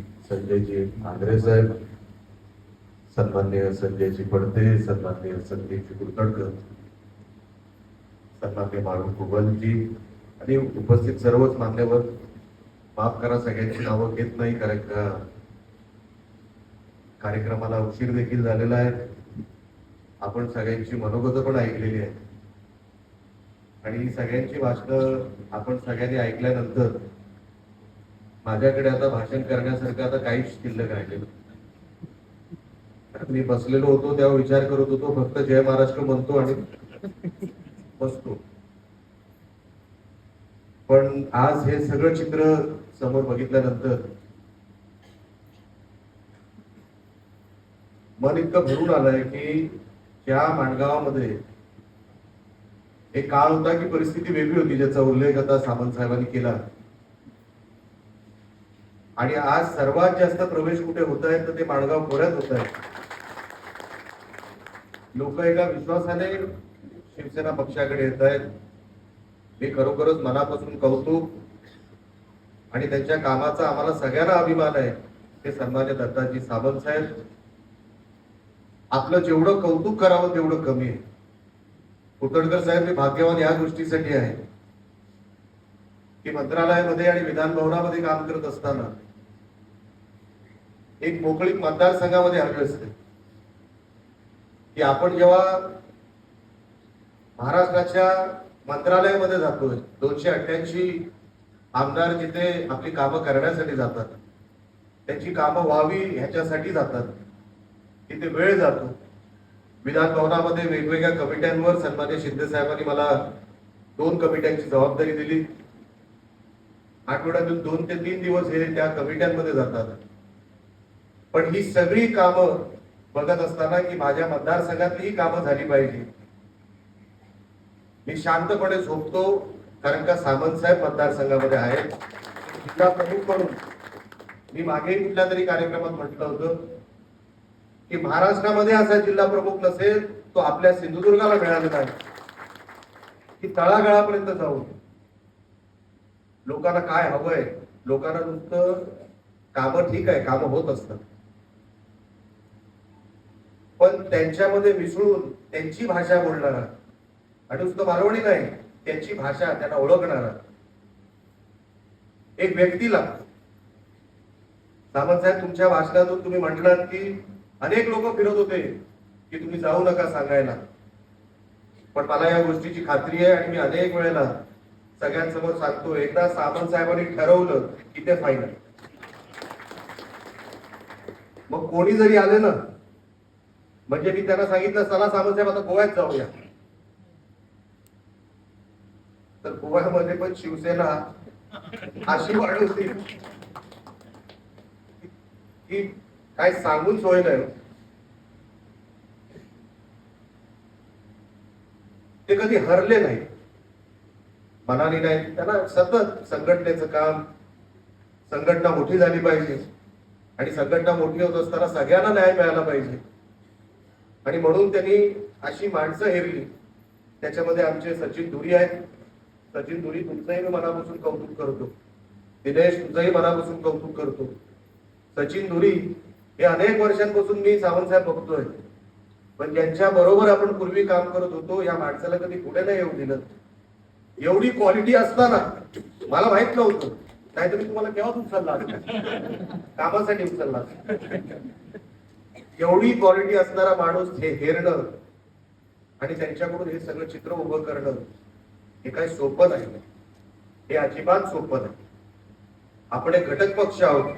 Sanjayji Andre साहेब सन्मान्य संजयजी पडते सन्मान्य संजयजी कुलकर्णकर सन्मान्य माळू कुबलजी आणि उपस्थित सर्वच मान्यवर. माफ करा सगळ्यांची नावं घेत नाही कारण का कार्यक्रमाला उशीर देखील झालेला आहे. आपण सगळ्यांची मनोगत पण ऐकलेली आहे. आणि सगळ्यांची भाषणं आपण सगळ्यांनी ऐकल्यानंतर माझ्याकडे आता भाषण करण्यासारखं आता काहीच शिल्लक राहिलेलं मी बसलेलो होतो तेव्हा विचार करत होतो फक्त जय महाराष्ट्र म्हणतो आणि बसतो. पण आज हे सगळं चित्र समोर बघितल्यानंतर मन इतकं भरून आलंय की त्या माणगावामध्ये एक काळ होता की परिस्थिती वेगळी होती ज्याचा उल्लेख आता सामंत साहेबांनी केला. आणि आज सर्वात जास्त प्रवेश कुठे होत आहेत तर ते माणगाव खोऱ्यात होत आहेत लोक एका विश्वासाने शिवसेना पक्षाकडे येत आहेत. मी खरोखरच मनापासून कौतुक आणि त्यांच्या कामाचा आम्हाला सगळ्यांना अभिमान आहे ते सन्मान्य दत्ताजी सावंत साहेब. आपलं जेवढं कौतुक करावं तेवढं कमी आहे. कुटडकर साहेब मी भाग्यवान या गोष्टीसाठी आहे. की मंत्रालयामध्ये आणि विधान भवनामध्ये काम करत असताना एक मोकळीक मतदारसंघामध्ये हवी असते. की आपण जेव्हा महाराष्ट्राच्या मंत्रालयामध्ये जातोय दोनशे अठ्ठ्याऐंशी आमदार जिथे आपली कामं करण्यासाठी जातात त्यांची कामं व्हावी ह्याच्यासाठी जातात तिथे वेळ जातो. विधान भवनामध्ये वेगवेगळ्या कमिट्यांवर सन्मान्य शिंदे साहेबांनी मला दोन कमिट्यांची जबाबदारी दिली. आठवड्यातून दोन ते तीन दिवस हे त्या कमिट्यांमध्ये जातात. पण ही सगळी कामं बघत असताना की माझ्या मतदारसंघातली ही कामं झाली पाहिजे. मी शांतपणे झोपतो कारण का सामंत साहेब मतदारसंघामध्ये आहेत. जिल्हा प्रमुख म्हणून मी मागे कुठल्या तरी कार्यक्रमात म्हटलं होतं की महाराष्ट्रामध्ये असा जिल्हा प्रमुख नसेल तो आपल्या सिंधुदुर्गाला मिळाला नाही की तळागाळापर्यंत जाऊन लोकांना काय हवंय लोकांना नुसतं कामं ठीक आहे कामं होत असतात. पण त्यांच्यामध्ये मिसळून त्यांची भाषा बोलणारा आणि तो मारवणी नाही त्यांची भाषा त्यांना ओळखणारा. एक व्यक्ती लागतो सामंत साहेब तुमच्या भाषणातून तुम्ही म्हटलात की अनेक लोक फिरत होते की तुम्ही जाऊ नका सांगायला. पण मला या गोष्टीची खात्री आहे आणि मी अनेक वेळेला सगळ्यांसमोर सांगतो एकदा सामंत साहेबांनी ठरवलं की ते फायनल मग कोणी जरी आले ना म्हणजे मी त्यांना सांगितलं चला सामंत साहेब आता गोव्यात जाऊया. तर गोव्यामध्ये पण शिवसेना अशी वाढवते की काय सांगून सोय नाही. ते कधी हरले नाही. मनाने नाही. त्यांना सतत संघटनेचं काम संघटना मोठी झाली पाहिजे. आणि संघटना मोठी होत असताना सगळ्यांना न्याय मिळाला पाहिजे. आणि म्हणून त्यांनी अशी माणसं हेरली. त्याच्यामध्ये आमचे सचिन धुरी आहेत. सचिन धुरी तुमचंही मी मनापासून कौतुक करतो. दिनेश तुझंही मनापासून कौतुक करतो. सचिन धुरी हे अनेक वर्षांपासून मी सावंतसाहेब बघतोय. पण ज्यांच्या बरोबर आपण पूर्वी काम करत होतो या माणसाला कधी पुढे नाही येऊ दिलं. एवढी क्वालिटी असताना मला माहीत नव्हतं. नाहीतर मी तुम्हाला केव्हाच उचलला कामासाठी उचलला एवढी क्वालिटी असणारा माणूस हे हेरणं आणि त्यांच्याकडून हे सगळं चित्र उभं करणं हे काही सोपं नाही. हे अजिबात सोपं नाही. आपण एक घटक पक्ष आहोत.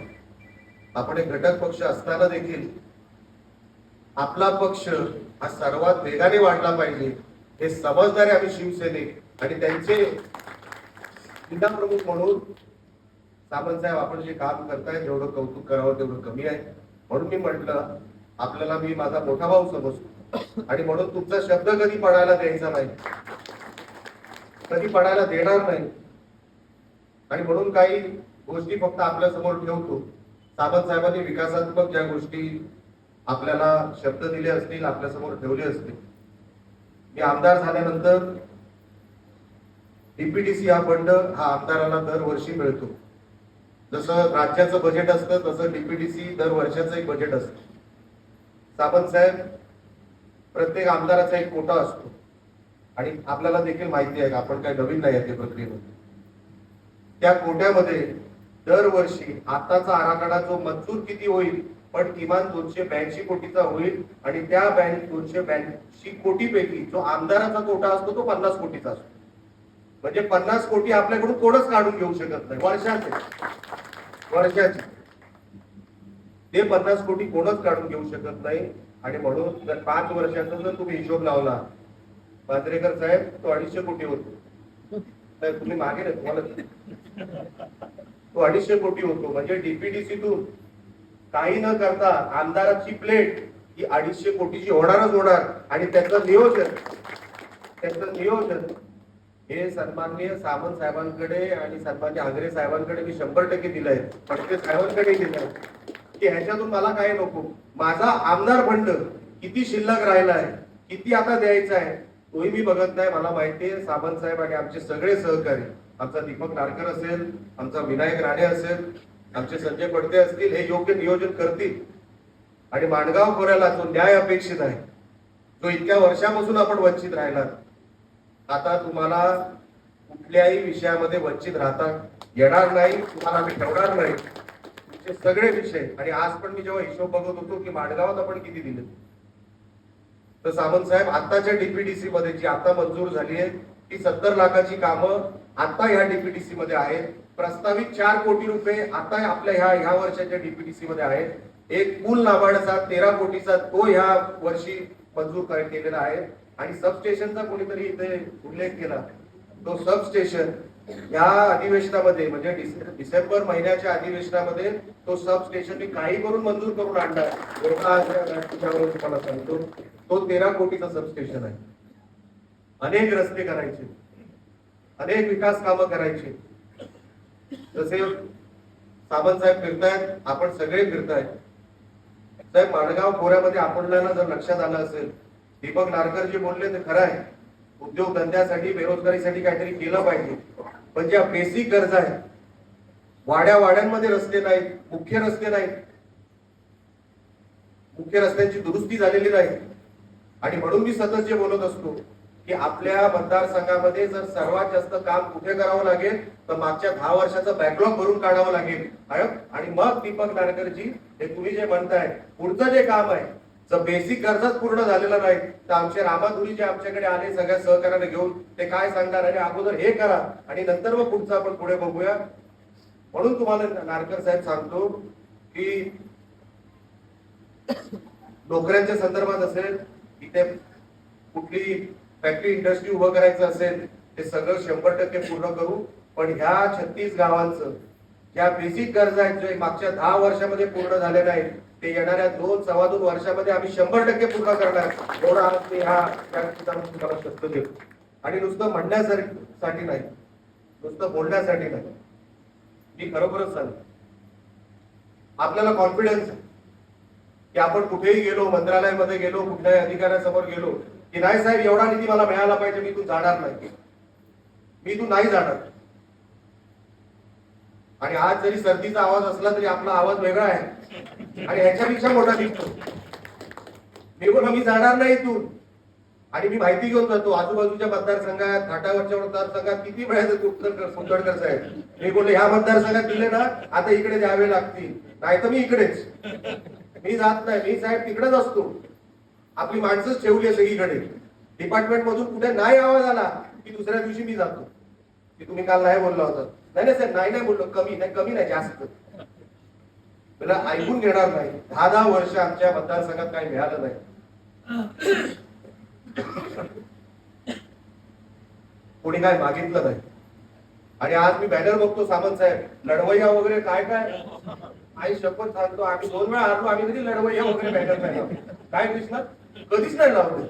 आपण एक घटक पक्ष असताना देखील आपला पक्ष हा सर्वात वेगाने वाढला पाहिजे हे समजणारे आम्ही शिवसैनिक आणि त्यांचे जिल्हा प्रमुख म्हणून सामंत साहेब आपण जे काम करताय जेवढं कौतुक करावं तेवढं कमी आहे. म्हणून मी म्हटलं आपल्याला मी माझा मोठा भाऊ समजतो. आणि म्हणून तुमचा शब्द कधी पडायला द्यायचा नाही. कधी पडायला देणार नाही. आणि म्हणून काही गोष्टी फक्त आपल्यासमोर ठेवतो. सावंत साहेबांनी विकासात्मक ज्या गोष्टी आपल्याला शब्द दिले असतील आपल्यासमोर ठेवले असतील. मी आमदार झाल्यानंतर डीपीडीसी हा फंड हा आमदाराला दरवर्षी मिळतो. जसं राज्याचं बजेट असतं तसं डीपीडीसी दर वर्षाचं एक बजेट असतं. सावंत साहेब प्रत्येक आमदाराचा एक कोटा असतो. आणि आपल्याला देखील माहिती आहे आपण काही नवीन नाही आहे प्रक्रियेमध्ये. त्या कोट्यामध्ये दरवर्षी आताचा आराखडा जो मंजूर किती होईल पण किमान दोनशे ब्याऐंशी कोटीचा होईल आणि त्या बँक दोनशे ब्याऐंशी कोटीपैकी जो आमदाराचा कोटा असतो तो पन्नास कोटीचा असतो. म्हणजे पन्नास कोटी आपल्याकडून कोणच काढून घेऊ शकत नाही. वर्षाचे. वर्षाचे. ते पन्नास कोटी कोणच काढून घेऊ शकत नाही. आणि म्हणून जर पाच वर्षाचा जर तुम्ही हिशोब लावला मांजरेकर साहेब तो अडीचशे कोटी होतो. तुम्ही मागे तुम्हाला तो अडीचशे कोटी होतो. म्हणजे डीपीडीसीतून काही न करता आमदाराची प्लेट ही अडीचशे कोटीची होणारच होणार. आणि त्याचं नियोजन त्याचं नियोजन हे सन्माननीय सावंत साहेबांकडे आणि सन्मान्य आंग्रे साहेबांकडे मी शंभर टक्के दिलंय. फडके साहेबांकडे दिलंय. की ह्याच्यातून मला काय नको. माझा आमदार फंड किती शिल्लक राहिला आहे किती आता द्यायचा आहे तोही मी बघत नाही. मला माहिती आहे सावंत साहेब आणि आमचे सगळे सहकारी आमचा दीपक नारकर असेल आमचा विनायक राणे असेल आमचे संजय पडते असतील हे योग्य नियोजन करतील. आणि माणगाव खोऱ्याला जो न्याय अपेक्षित आहे जो इतक्या वर्षापासून आपण वंचित राहिला आता तुम्हाला कुठल्याही विषयामध्ये वंचित राहता येणार नाही तुम्हाला आम्ही ठेवणार नाही. हे सगळे विषय. आणि आज पण मी जेव्हा हिशोब बघत होतो की माडगावात आपण किती दिले. तर सावंत साहेब आताच्या डीपीडीसी मध्ये जी आता मंजूर झाली आहे ती सत्तर लाखाची कामं आता ह्या डीपीडीसी मध्ये आहेत. प्रस्तावित चार कोटी रुपये आता आपल्या ह्या ह्या वर्षाच्या डीपीडीसी मध्ये आहेत. एक पूल नाबार्डचा तेरा कोटीचा तो ह्या वर्षी मंजूर केलेला आहे. आणि सबस्टेशनचा कोणीतरी इथे उल्लेख केला. तो सबस्टेशन या अधिवेशनामध्ये म्हणजे डिसेंबर महिन्याच्या अधिवेशनामध्ये तो सबस्टेशन मी काही करून मंजूर करून आणला. तुम्हाला सांगतो तो तेरा कोटीचा सबस्टेशन आहे. अनेक रस्ते करायचे. अनेक विकास कामं करायची. जसे सावंत साहेब फिरतायत आपण सगळे फिरतायत. साहेब माणगाव खोऱ्यामध्ये आपल्याला जर लक्षात आलं असेल दीपक नारकर जे बोलले ते खरं आहे. उद्योग धंद्यासाठी बेरोजगारीसाठी काहीतरी केलं पाहिजे. पण ज्या बेसिक गरजा आहेत वाड्या वाड्यांमध्ये रस्ते नाहीत मुख्य रस्ते नाहीत मुख्य रस्त्यांची दुरुस्ती झालेली नाही. आणि म्हणून मी सतत जे बोलत असतो की आपल्या मतदारसंघामध्ये जर सर्वात जास्त काम कुठे करावं लागेल तर मागच्या दहा वर्षाचा बॅकलॉग भरून काढावं लागेल. आणि मग दीपक नारकरजी हे तुम्ही जे म्हणताय पुढचं जे काम आहे जर बेसिक गरजाच पूर्ण झालेला नाही. तर आमचे रामाधुरी जे आमच्याकडे आले सगळ्या सहकार्याने घेऊन ते काय सांगणार आणि अगोदर हे करा. आणि नंतर मग पुढचं आपण पुढे बघूया. म्हणून तुम्हाला नारकर साहेब सांगतो की नोकऱ्यांच्या संदर्भात असेल इथे कुठली फॅक्टरी इंडस्ट्री उभं करायचं असेल ते सगळं शंभर टक्के पूर्ण करू. पण ह्या छत्तीस गावांचं ज्या बेसिक गरजा आहेत जे मागच्या दहा वर्षामध्ये पूर्ण झाले नाहीत ते येणाऱ्या दोन सव्वा दोन वर्षामध्ये आम्ही शंभर टक्के पूर्ण करणार. एवढा आज मी ह्या त्या ठिकाणी तुम्हाला शब्द देतो. आणि नुसतं म्हणण्यासाठी नाही. नुसतं बोलण्यासाठी नाही. मी खरोखरच सांगतो. आपल्याला कॉन्फिडन्स आहे. की आपण कुठेही गेलो मंत्रालयामध्ये गेलो कुठल्याही अधिकाऱ्यासमोर गेलो की नाही साहेब एवढा निधी मला मिळाला पाहिजे मी तू जाणार नाही. मी तू नाही जाणार. आणि आज जरी सर्दीचा आवाज असला तरी आपला आवाज वेगळा आहे. आणि ह्याच्यापेक्षा मोठा दिसतो. मी बोल मी जाणार नाही इथून. आणि मी माहिती घेऊन जातो आजूबाजूच्या मतदारसंघात घाटावरच्या मतदारसंघात किती वेळा कुलकर्णकर साहेब. मी बोलले ह्या मतदारसंघात दिले ना आता इकडे द्यावे लागतील. नाही तर मी इकडेच. मी जात नाही. मी साहेब तिकडेच असतो. आपली माणसंच ठेवली आहे सगळीकडे. डिपार्टमेंट मधून कुठे नाही आवाज आला की दुसऱ्या दिवशी मी जातो. की तुम्ही काल नाही बोलला होता. नाही नाही सर नाही नाही बोललो. कमी नाही कमी नाही जास्त. मला ऐकून घेणार नाही. दहा दहा वर्ष आमच्या मतदारसंघात काही मिळालं नाही. कोणी काय मागितलं नाही. आणि आज मी बॅनर बघतो सामंत साहेब. लढवय्या वगैरे काय काय? आई शपथ सांगतो आम्ही दोन वेळा आलो आम्ही कधी लढवय्या वगैरे बॅनर नाही काय कृष्णा? कधीच नाही लावलं.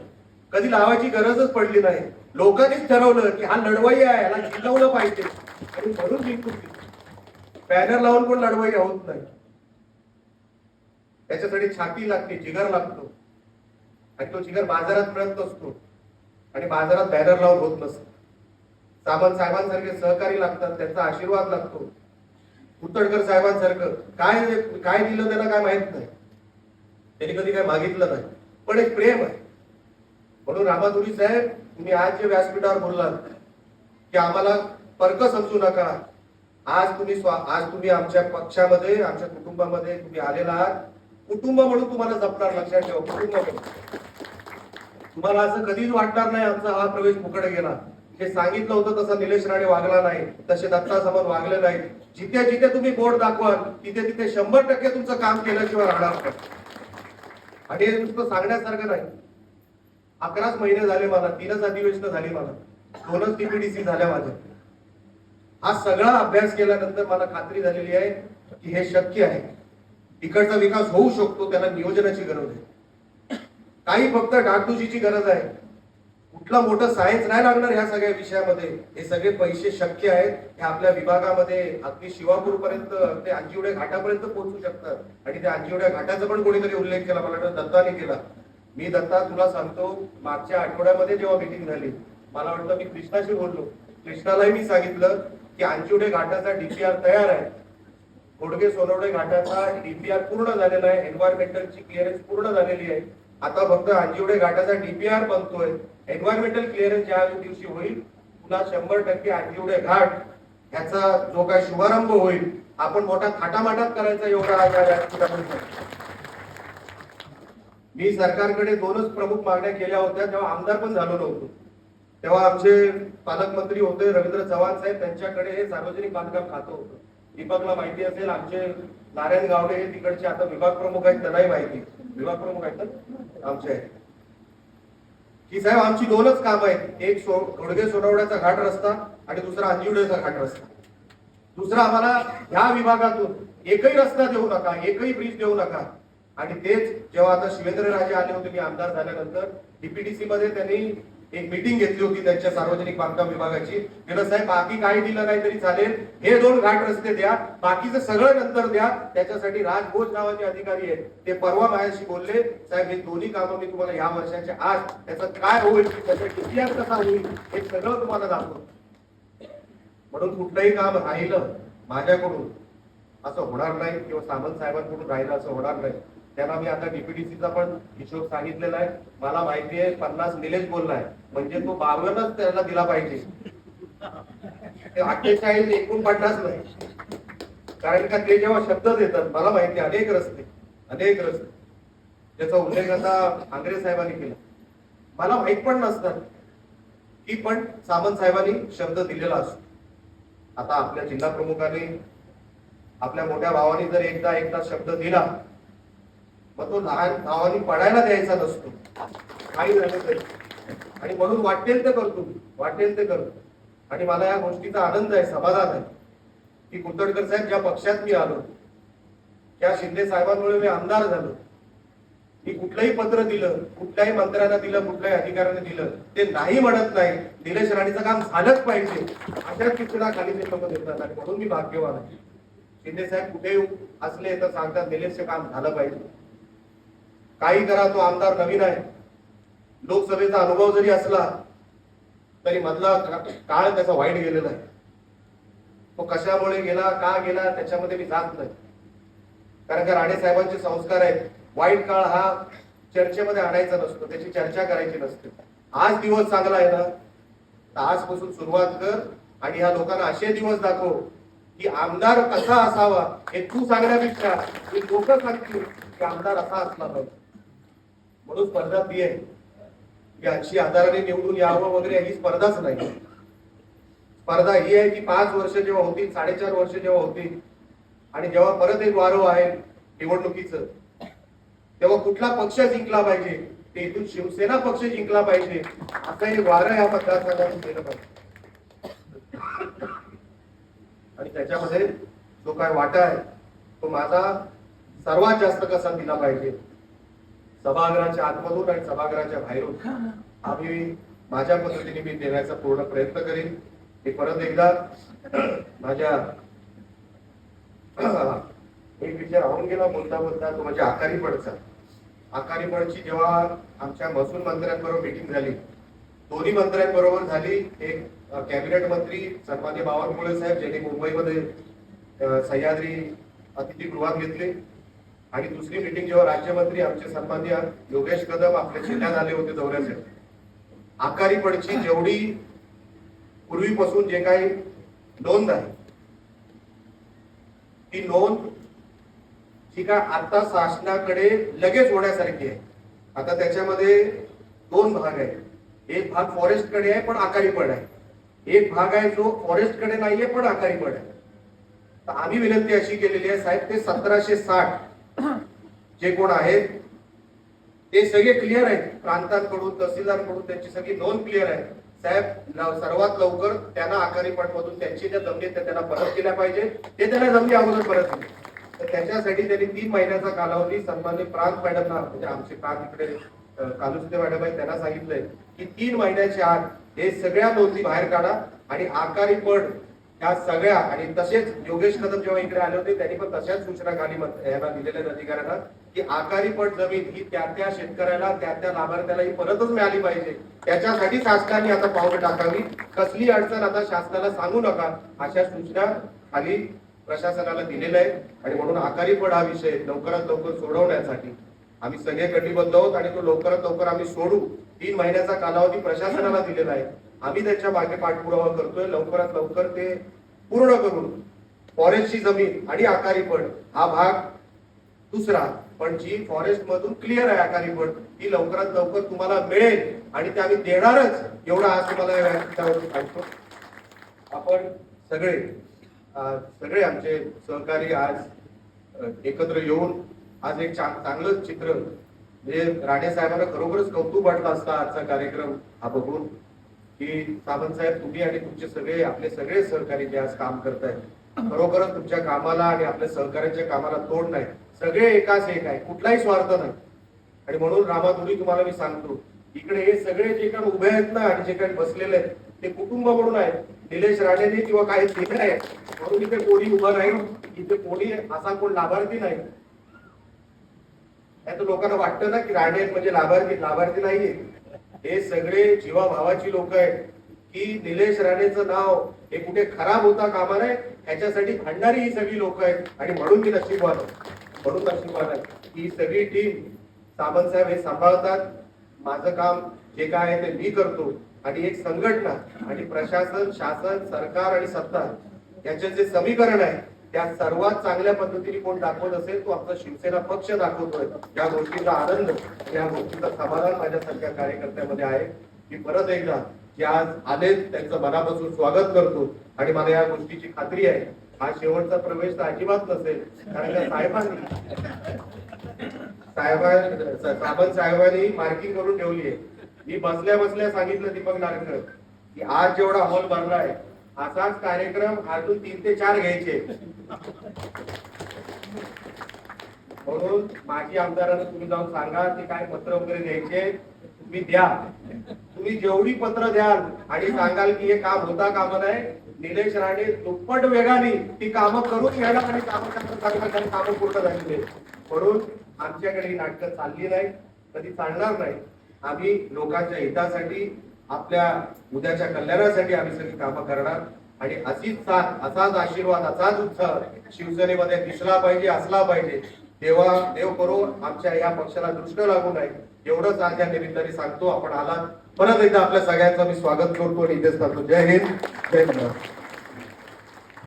कधी लावायची गरजच पडली नाही. लोकांनीच ठरवलं की हा लढवाई आहे याला जिंकवलं पाहिजे. आणि म्हणून जिंकून बॅनर लावून पण लढवाई होत नाही. त्याच्यासाठी छाती लागते जिगर लागतो. आणि तो जिगर बाजारात मिळत नसतो. आणि बाजारात बॅनर लावून होत नसतो. सावंत साहेबांसारखे सहकारी लागतात त्यांचा आशीर्वाद लागतो. उत्तडकर साहेबांसारखं काय काय दिलं त्यांना काय माहीत नाही. त्यांनी कधी काय मागितलं नाही. पण एक प्रेम आहे. म्हणून रामाधुरी साहेब तुम्ही आज जे व्यासपीठावर बोललात की आम्हाला पर्क समजू नका. आज तुम्ही स्वा- आज तुम्ही आमच्या पक्षामध्ये आमच्या कुटुंबामध्ये तुम्ही आलेला आहात. कुटुंब म्हणून तुम्हाला जपणार लक्षात ठेवा कुटुंब म्हणून. तुम्हाला असं कधीच वाटणार नाही आमचा हा प्रवेश मुकडे गेला. हे सांगितलं होतं तसं निलेश राणे वागला नाही तसे दत्ता समोर वागले नाही जिथे जिथे तुम्ही बोर्ड दाखवाल तिथे तिथे शंभर टक्के तुमचं काम केल्याशिवाय राहणार आणि हे नुसतं सांगण्यासारखं नाही. अकराच महिने झाले मला तीनच अधिवेशन झाली मला दोनच टीपीडीसी झाल्या माझ्या. हा सगळा अभ्यास केल्यानंतर मला खात्री झालेली आहे की हे शक्य आहे. इकडचा विकास होऊ शकतो त्याला नियोजनाची गरज आहे. काही फक्त डागडुजीची गरज आहे. कुठला मोठं सायन्स नाही लागणार ह्या सगळ्या विषयामध्ये. हे सगळे पैसे शक्य आहेत. हे आपल्या विभागामध्ये अगदी शिवापूर पर्यंत ते अंजिवड्या घाटापर्यंत पोहोचू शकतात आणि त्या अंजिवड्या घाटाचा पण कोणीतरी उल्लेख केला मला वाटतं दत्ताने केला. मी दत्ता तुला सांगतो मागच्या आठवड्यामध्ये जेव्हा मिटिंग झाली मला वाटतं मी कृष्णाशी बोललो. कृष्णालाही मी सांगितलं की अंजिवडे घाटाचा डीपीआर तयार आहे. घोडगे सोनवडे घाटाचा डीपीआर पूर्ण झालेला आहे. एन्व्हायरमेंटलची क्लिअरन्स पूर्ण झालेली आहे. आता फक्त अंजिवडे घाटाचा डीपीआर बनतोय. एन्व्हायरमेंटल क्लिअरन्स ज्या दिवशी होईल तुला शंभर टक्के अंजिवडे घाट ह्याचा जो काय शुभारंभ होईल आपण मोठा थाटामाटात करायचा एवढा मी सरकारकडे दोनच प्रमुख मागण्या केल्या होत्या तेव्हा आमदार पण झालो नव्हतो. तेव्हा आमचे पालकमंत्री होते रवींद्र चव्हाण साहेब त्यांच्याकडे हे सार्वजनिक बांधकाम खातं होतं. दीपकला माहिती असेल आमचे नारायण गावडे हे तिकडचे आता विभाग प्रमुख आहेत त्यांनाही माहिती. विभाग प्रमुख आहेत ना? आमचे आहेत. की साहेब आमची दोनच काम आहेत. एक सो घोडगे सोडवण्याचा घाट रस्ता आणि दुसरा अंजिवड्याचा घाट रस्ता. दुसरा आम्हाला ह्या विभागातून एकही रस्ता देऊ नका एकही ब्रिज देऊ नका. आणि तेच जेव्हा आता शिवेंद्र राजे आले होते मी आमदार झाल्यानंतर डीपीडीसी मध्ये त्यांनी एक मीटिंग घेतली होती त्यांच्या सार्वजनिक बांधकाम विभागाची. गेलं साहेब बाकी काही दिलं नाही तरी चालेल हे दोन घाट रस्ते द्या बाकीचं सगळं नंतर द्या त्याच्यासाठी राजभोज नावाचे अधिकारी आहेत ते परवा माझ्याशी बोलले साहेब हे दोन्ही कामं मी तुम्हाला या वर्षाच्या आज त्याचं काय होईल त्याचा इतिहास कसा होईल हे सगळं तुम्हाला दाखवतो. म्हणून कुठलंही काम राहिलं माझ्याकडून असं होणार नाही किंवा सामंत साहेबांकडून राहिलं असं होणार नाही. त्यांना मी आता डीपीडीसीचा पण हिशोब सांगितलेला आहे. मला माहिती आहे पन्नास निलेश बोललाय म्हणजे तो बावनच त्याला दिला पाहिजे. ते अठ्ठेचाळीस एकोणपन्नास नाही. कारण का ते जेव्हा शब्द देतात मला माहिती अनेक रस्ते अनेक रस्ते. त्याचा उल्लेख आता आंग्रे साहेबांनी केला. मला माहीत पण नसतात की पण सामंत साहेबांनी शब्द दिलेला असतो. आता आपल्या जिल्हा प्रमुखाने आपल्या मोठ्या भावाने जर एकदा एकदा शब्द दिला मग तो नावाने पडायला द्यायचा नसतो. काही झालं तरी. आणि म्हणून वाटेल ते करतो मी. वाटेल ते करतो. आणि मला या गोष्टीचा आनंद आहे समाधान आहे. की कुतडकर साहेब ज्या पक्षात मी आलो त्या शिंदे साहेबांमुळे मी आमदार झालो. मी कुठलंही पत्र दिलं कुठल्याही मंत्र्यांना दिलं कुठल्याही अधिकाऱ्याने दिलं ते नाही म्हणत नाही. निलेश राणेचं काम झालंच पाहिजे. अशाच चित्रा खाली ते लोक देतात आणि म्हणून मी भाग्यवान आहे. शिंदे साहेब कुठेही असले तर सांगतात निलेशचं काम झालं पाहिजे. काही करा तो आमदार नवीन आहे. लोकसभेचा अनुभव जरी असला तरी मधला काळ त्याचा वाईट गेलेला आहे. तो कशामुळे गेला का गेला त्याच्यामध्ये मी जात नाही. कारण का राणे साहेबांचे संस्कार आहेत. वाईट काळ हा चर्चेमध्ये आणायचा नसतो त्याची चर्चा करायची नसते. आज दिवस चांगला आहे ना? तर आजपासून सुरुवात कर आणि ह्या लोकांना असे दिवस दाखव की आमदार कसा असावा हे तू सांगण्यापेक्षा लोक सांगतील की आमदार असा असला पाहिजे. म्हणून स्पर्धा ती आहे. की अशी आधाराने निवडून यावं वगैरे ही स्पर्धाच नाही. स्पर्धा ही आहे की पाच वर्ष जेव्हा होती साडेचार वर्ष जेव्हा होती आणि जेव्हा परत एक वारं आहे निवडणुकीचं तेव्हा कुठला पक्ष जिंकला पाहिजे? ते इथून शिवसेना पक्ष जिंकला पाहिजे. असं हे वारं या मतदारसंघातून केलं पाहिजे. आणि त्याच्यामध्ये जो काय वाटा आहे तो माझा सर्वात जास्त कसा दिला पाहिजे. सभागृहाच्या आतमधून आणि सभागृहाच्या बाहेरून. आम्ही माझ्या पद्धतीने मी देण्याचा पूर्ण प्रयत्न करेन. मी परत एकदा माझ्या एक विचार राहून गेला बोलता बोलता तो म्हणजे आकारी पडचा. आकारी पडची जेव्हा आमच्या महसूल मंत्र्यांबरोबर मिटिंग झाली दोन्ही मंत्र्यांबरोबर झाली एक कॅबिनेट मंत्री सन्मान्य बावनकुळे साहेब ज्यांनी मुंबईमध्ये सह्याद्री अतिथीगृहात घेतली आणि दुसरी मिटिंग जेव्हा राज्यमंत्री आमचे सन्मान्य योगेश कदम आपल्या जिल्ह्यात आले होते दौऱ्यासाठी. आकारी पडची जेवढी पूर्वीपासून जे काही नोंद आहे ती नोंद जी काय आता शासनाकडे लगेच होण्यासारखी आहे. आता त्याच्यामध्ये दोन भाग आहेत. एक भाग फॉरेस्टकडे आहे पण आकारी पड आहे. एक भाग आहे जो फॉरेस्टकडे नाहीये पण आकारी पड आहे. तर आम्ही विनंती अशी केलेली आहे साहेब ते सतराशे साठ जे कोण आहेत ते सगळे क्लिअर आहेत. प्रांतांकडून तहसीलदारकडून त्यांची सगळी नोंद क्लिअर आहे साहेब सर्वात लवकर त्यांना आकारी मधून त्यांची ज्या जमिनी त्या त्यांना परत केल्या पाहिजे ते त्यांना जमिनी अगोदर परत केले. तर त्याच्यासाठी त्यांनी तीन महिन्याचा कालावधी सन्मान्य प्रांत मॅडमना म्हणजे आमचे प्रांत इकडे कालुसुदे मॅडम आहे त्यांना सांगितलंय की तीन महिन्याच्या आत हे सगळ्या नोंदी बाहेर काढा आणि आकारी पड ह्या सगळ्या आणि तसेच योगेश कदम जेव्हा इकडे आले होते त्यांनी पण तशाच सूचना खाली यांना दिलेल्या अधिकाऱ्यांना की आकारी पट जमीन ही त्या त्या शेतकऱ्याला त्या त्या लाभार्थ्याला ही परतच मिळाली पाहिजे. त्याच्यासाठी शासनाने आता पावलं टाकावी. कसली अडचण आता शासनाला सांगू नका अशा सूचना खाली प्रशासनाला दिलेल्या आहेत. आणि म्हणून आकारी पड हा विषय लवकरात लवकर सोडवण्यासाठी आम्ही सगळे कटिबद्ध आहोत आणि तो लवकरात लवकर आम्ही सोडू. तीन महिन्याचा कालावधी प्रशासनाला दिलेला आहे. आम्ही त्यांच्या मागे पाठपुरावा करतोय. लवकरात लवकर ते पूर्ण करून फॉरेस्टची जमीन आणि आकारी पण हा भाग दुसरा. पण जी फॉरेस्ट मधून क्लिअर आहे आकारी पण ती लवकरात लवकर तुम्हाला मिळेल. आणि ते आम्ही देणारच. एवढा आज तुम्हाला या सांगतो. आपण सगळे सगळे आमचे सहकारी आज एकत्र येऊन आज एक चा- चांगलं चित्र म्हणजे राणे साहेबांना खरोखरच कौतुक वाटलं असता आजचा कार्यक्रम हा बघून. की सावंतसाहेब तुम्ही आणि तुमचे सगळे आपले सगळे सहकारी जे आज काम करतायत खरोखरच तुमच्या कामाला आणि आपल्या सहकार्याच्या कामाला तोड नाही. सगळे एकाच एक आहे कुठलाही स्वार्थ नाही. आणि म्हणून रामाधुरी तुम्हाला मी सांगतो इकडे हे सगळे जे काही उभे आहेत ना आणि जे काही बसलेले आहेत ते कुटुंब म्हणून आहेत. निलेश राणेने किंवा काही दिले नाही. म्हणून इथे कोणी उभं नाही इथे कोणी असा कोण लाभार्थी नाही. तर लोकांना वाटतं ना की राणे म्हणजे लाभार्थी लाभार्थी नाहीये. हे सगळे जीवाभावाची लोक आहेत. की निलेश राणेचं नाव हे कुठे खराब होता कामा नये ह्याच्यासाठी भांडणारी ही सगळी लोक आहेत. आणि म्हणून मी नशीबवान म्हणून नशीबवान आहे. ही सगळी टीम सामंत साहेब हे सांभाळतात. माझं काम जे काय आहे ते मी करतो. आणि एक संघटना आणि प्रशासन शासन सरकार आणि सत्ता याचे जे समीकरण आहे त्या सर्वात चांगल्या पद्धतीने कोण दाखवत असेल तो आमचा शिवसेना पक्ष दाखवतोय. या गोष्टीचा आनंद या गोष्टीचा समाधान माझ्यासारख्या कार्यकर्त्यामध्ये आहे. मी परत एकदा जे आज आले त्यांचं मनापासून स्वागत करतो. आणि मला या गोष्टीची खात्री आहे. हा शेवटचा प्रवेश तर अजिबात नसेल कारण त्या साहेबांनी साहेबां साहेबांनी मार्किंग करून ठेवली आहे. मी बसल्या बसल्या सांगितलं दीपक नारकर की आज जेवढा हॉल भरला आहे असाच कार्यक्रम हातून तीन ते चार घ्यायचे. म्हणून माजी आमदारांना तुम्ही जाऊन सांगा ते काय पत्र वगैरे द्यायचे तुम्ही द्या. तुम्ही जेवढी पत्र द्याल आणि सांगाल की हे काम होता कामा नाही निलेश राणे दुप्पट वेगाने ती कामं करून घ्यायला आणि कामं कामं पूर्ण झालेली म्हणून आमच्याकडे ही नाटकं चालली नाही कधी चालणार नाही. आम्ही लोकांच्या हितासाठी आपल्या उद्याच्या कल्याणासाठी आम्ही सगळी कामं करणार. आणि अशीच साथ असाच आशीर्वाद असाच उत्साह शिवसेनेमध्ये दिसला पाहिजे असला पाहिजे. तेव्हा देव करो आमच्या या पक्षाला दृष्ट लागू नये. एवढंच आज या निमित्ताने सांगतो. आपण आलात. परत एकदा आपल्या सगळ्यांचं मी स्वागत करतो. आणि इथेच जय हिंद. जय महाराष्ट्र.